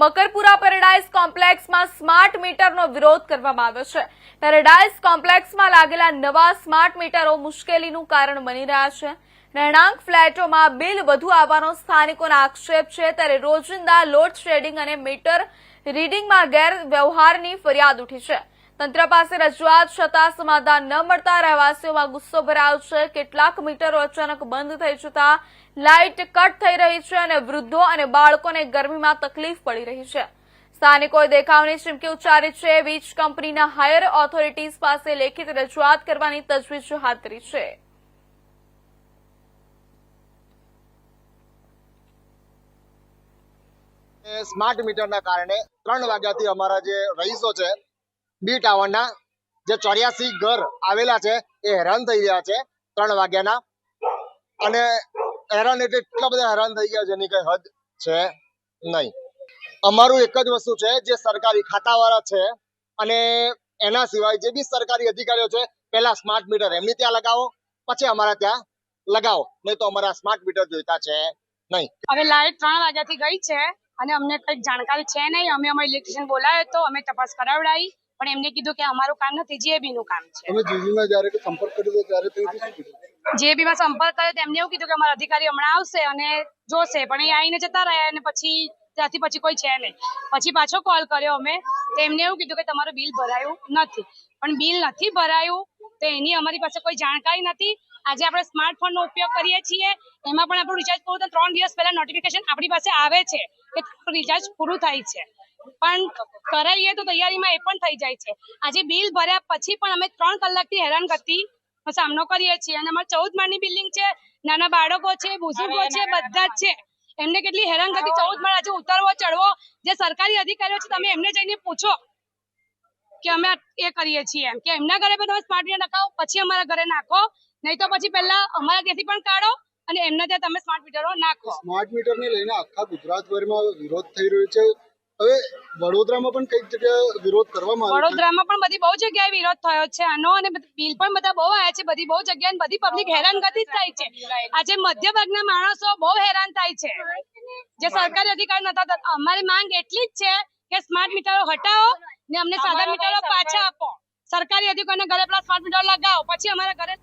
Makarpura paradise કોમ્પ્લેક્સમાં smart મીટરનો વિરોધ કરવામાં આવ્યો છે. પેરેડાઇઝ કોમ્પ્લેક્સમાં લાગેલા નવા સ્માર્ટ મીટરો મુશ્કેલીનું કારણ બની રહ્યા છે. રહેણાંક ફ્લેટોમાં બિલ વધુ આવવાનો સ્થાનિકોનો આક્ષેપ છે. ત્યારે રોજિંદા લોડ શેડિંગ અને મીટર રીડિંગમાં ગેરવ્યવહારની ફરિયાદ ઉઠી છે. તંત્ર પાસે રજૂઆત છતાં સમાધાન ન મળતા રહેવાસીઓમાં ગુસ્સો ભરાયો છે. કેટલાક મીટરો અચાનક બંધ થઈ જતા લાઇટ કટ થઈ રહી છે અને વૃદ્ધો અને બાળકોને ગરમીમાં તકલીફ પડી રહી છે. સ્થાનિકોએ દેખાવની ચીમકી ઉચ્ચારી છે. વીજ કંપનીના હાયર ઓથોરિટીઝ પાસે લેખિત રજૂઆત કરવાની તજવીજ હાથ ધરી છે. સ્માર્ટ મીટરના કારણે ત્રણ વાગ્યાથી અમારા જે રહીશો છે બી ટાવરના જે ચોર્યાસી ઘર આવેલા છે, એ હેરાન થઈ ગયા છે ત્રણ વાગ્યાના. અને હેરાન એટલે એટલા બધા હેરાન થઈ ગયા જેની કઈ હદ છે નહીં. અમારું એક જ વસ્તુ છે, જે સરકારી ખાતાવાળા છે, અને એના સિવાય જે બી સરકારી અધિકારીઓ છે, પહેલા સ્માર્ટ મીટર એમની ત્યાં લગાવો, પછી અમારા ત્યાં લગાવો, નહીં તો અમારા સ્માર્ટ મીટર જોઈતા છે નહીં. હવે લાઈટ ત્રણ વાગ્યાથી ગઈ છે, અને અમને કઈ જાણકારી છે નહીં, અમે અમારા ઇલેક્ટ્રિશિયન બોલાવ્યો તો અમે તપાસ કરાવડાવી પણ એમને કીધું કે અમારું કામ નથી જીએબી નું કામ છે. તમે જ્યારે સંપર્ક કર્યો ત્યારે જીએબી માં સંપર્ક કર્યો તેમને એવું કીધું કે અમારા અધિકારી હમણાં આવશે અને જોશે પણ એ આવીને જતા રહ્યા અને પછી ત્યાંથી પછી કોઈ છે નહીં. પછી પાછો કોલ કર્યો અમે તો એમને એવું કીધું કે તમારું બિલ ભરાયું નથી. પણ બિલ નથી ભરાયું તો એની અમારી પાસે કોઈ જાણકારી નથી. આજે આપણે સ્માર્ટફોન નો ઉપયોગ કરીએ છીએ એમાં પણ આપણું રિચાર્જ પૂરું તો ત્રણ દિવસ પહેલા નોટિફિકેશન આપણી પાસે આવે છે કે રિચાર્જ પૂરું થાય છે. પણ કરાવીએ તો તૈયારીમાં એ પણ થઈ જાય છે. આજે બિલ ભર્યા પછી પણ અમે ત્રણ કલાકથી હેરાન કરતી સામનો કરીએ છીએ. અને અમારે ચૌદ માળની બિલ્ડિંગ છે નાના બાળકો છે બુઝુર્ગો છે બધા જ છે. એમને કેટલી હેરાન કરતી ચૌદ માળ આજે ઉતરવો ચડવો જે સરકારી અધિકારીઓ છે તમે એમને જઈને પૂછો કે અમે એ કરીએ છીએ એમ. કે એમના ઘરે પણ તમે સ્માર્ટ મીટર નખાવો પછી અમારા ઘરે નાખો. નહીં તો પછી પહેલા અમારા ત્યાંથી પણ કાઢો અને એમના ત્યાં તમે સ્માર્ટ મીટરો નાખો. સ્માર્ટ મીટરને લઈને આખા ગુજરાતભરમાં વિરોધ થઈ રહ્યો છે. હવે વડોદરામાં પણ કઈ જગ્યાએ વિરોધ કરવામાં આવ્યો વડોદરામાં પણ બધી બહુ જગ્યાએ વિરોધ થયો છે. આનો અને બિલ પણ બધા બહુ આવ્યા છે. બધી બહુ જગ્યાએ બધી પબ્લિક હેરાનગતિ જ થાય છે. આજે મધ્ય વર્ગના માણસો બહુ હેરાન થાય છે. જે સરકારી અધિકારી નતા. અમારી માંગ એટલી જ છે કે સ્માર્ટ મીટરો હટાવો ને અમને સાદા મીટરો પાછા આપો. સરકારી અધિકારીને ઘરે પેલા સ્માર્ટ મીટર લગાવો. પછી અમારા ઘરે